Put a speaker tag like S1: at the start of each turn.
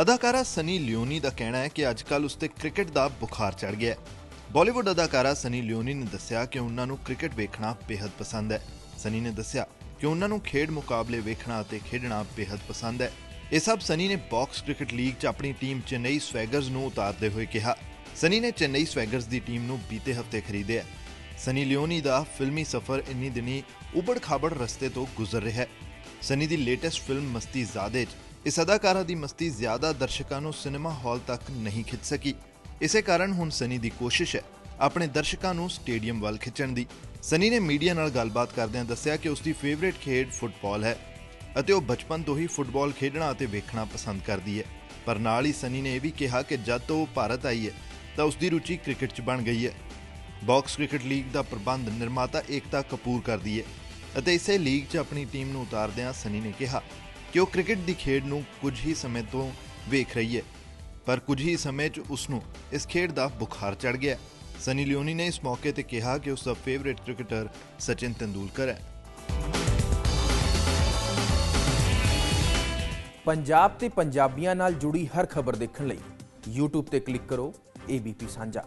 S1: ਅਦਾਕਾਰਾ ਸਨੀ ਲਿਓਨੀ ਦਾ ਕਹਿਣਾ ਹੈ ਕਿ ਅੱਜਕੱਲ ਉਸ ਤੇ ਕ੍ਰਿਕਟ ਦਾ ਬੁਖਾਰ ਚੜ ਗਿਆ ਹੈ। ਬਾਲੀਵੁੱਡ ਅਦਾਕਾਰਾ ਸਨੀ ਲਿਓਨੀ ਨੇ ਦੱਸਿਆ ਕਿ ਉਹਨਾਂ ਨੂੰ ਕ੍ਰਿਕਟ ਵੇਖਣਾ ਬੇहद ਪਸੰਦ ਹੈ। ਸਨੀ ਨੇ ਦੱਸਿਆ ਕਿ ਉਹਨਾਂ ਨੂੰ ਖੇਡ ਮੁਕਾਬਲੇ ਵੇਖਣਾ ਅਤੇ ਖੇਡਣਾ ਬੇहद ਪਸੰਦ ਹੈ। ਇਹ ਸਭ ਸਨੀ ਨੇ ਬਾਕਸ ਕ੍ਰਿਕਟ ਲੀਗ 'ਚ ਆਪਣੀ ਟੀਮ ਚੇਨਈ ਸਵੈਗਰਸ ਨੂੰ ਉਤਾਰਦੇ ਹੋਏ ਕਿਹਾ। ਸਨੀ ਨੇ ਚੇਨਈ ਸਵੈਗਰਸ ਦੀ ਟੀਮ ਨੂੰ ਬੀਤੇ ਹਫ਼ਤੇ ਖਰੀਦਿਆ ਸਨੀ ਲਿਓਨੀ ਦਾ ਫਿਲਮੀ ਸਫ਼ਰ ਇੰਨੀ ਦਿਨੀ ਉਬੜ-ਖਾਬੜ ਰਸਤੇ ਤੋਂ ਗੁਜ਼ਰ ਰਿਹਾ ਹੈ। ਸਨੀ ਦੀ ਲੇਟੈਸਟ ਫਿਲਮ ਮਸਤੀ ਜ਼ਾਦੇ 'ਚ ਇਸ ਅਦਾਕਾਰਾ ਦੀ ਮਸਤੀ ਜ਼ਿਆਦਾ ਦਰਸ਼ਕਾਂ ਨੂੰ ਸਿਨੇਮਾ ਹਾਲ ਤੱਕ ਨਹੀਂ ਖਿੱਚ ਸਕੀ। ਇਸੇ ਕਾਰਨ ਹੁਣ ਸਨੀ ਦੀ ਕੋਸ਼ਿਸ਼ ਹੈ ਆਪਣੇ ਦਰਸ਼ਕਾਂ ਨੂੰ ਸਟੇਡੀਅਮ ਵੱਲ ਖਿੱਚਣ ਦੀ। ਸਨੀ ਨੇ ਮੀਡੀਆ ਨਾਲ ਗੱਲਬਾਤ ਕਰਦਿਆਂ ਦੱਸਿਆ ਕਿ ਉਸ ਦੀ ਫੇਵਰੇਟ ਖੇਡ ਫੁੱਟਬਾਲ ਹੈ ਅਤੇ ਉਹ ਬਚਪਨ ਤੋਂ ਹੀ ਫੁੱਟਬਾਲ ਖੇਡਣਾ ਅਤੇ ਵੇਖਣਾ ਪਸੰਦ ਕਰਦੀ ਹੈ। ਪਰ ਨਾਲ ਹੀ ਸਨੀ ਨੇ ਇਹ ਵੀ ਕਿਹਾ ਕਿ ਜਦ ਤੋਂ ਉਹ ਭਾਰਤ ਆਈ ਹੈ, ਤਾਂ ਉਸ ਦੀ ਰੁਚੀ ਕ੍ਰਿਕਟ 'ਚ ਬਣ ਗਈ ਹੈ। ਬਾਕਸ ਕ੍ਰਿਕਟ ਲੀਗ ਦਾ ਪ੍ਰਬੰਧ ਨਿਰਮਾਤਾ ਏਕਤਾ ਕਪੂਰ ਕਰਦੀ ਹੈ ਅਤੇ ਇਸੇ ਲੀਗ 'ਚ ਆਪਣੀ ਟੀਮ ਨੂੰ ਉਤਾਰਦਿਆਂ ਸਨੀ ਨੇ ਕਿਹਾ ਕਿ ਉਹ ਕ੍ਰਿਕਟ ਦੀ ਖੇਡ ਨੂੰ ਕੁਝ ਹੀ ਸਮੇਂ ਤੋਂ ਵੇਖ ਰਹੀ ਹੈ। ਪਰ ਕੁਝ ਹੀ ਸਮੇਂ 'ਚ ਉਸ ਨੂੰ ਇਸ ਖੇਡ ਦਾ ਬੁਖਾਰ ਚੜ ਗਿਆ। ਸਨੀ ਲਿਓਨੀ ਨੇ ਇਸ ਮੌਕੇ ਤੇ ਕਿਹਾ ਕਿ ਉਸ ਦਾ ਫੇਵਰਿਟ ਕ੍ਰਿਕਟਰ ਸਚਿਨ ਤੰਦੂਲਕਰ ਹੈ।
S2: ਪੰਜਾਬ ਤੇ ਪੰਜਾਬੀਆਂ ਨਾਲ ਜੁੜੀ ਹਰ ਖਬਰ ਦੇਖਣ ਲਈ YouTube ਤੇ ਕਲਿੱਕ ਕਰੋ ABP ਸਾਂਝਾ।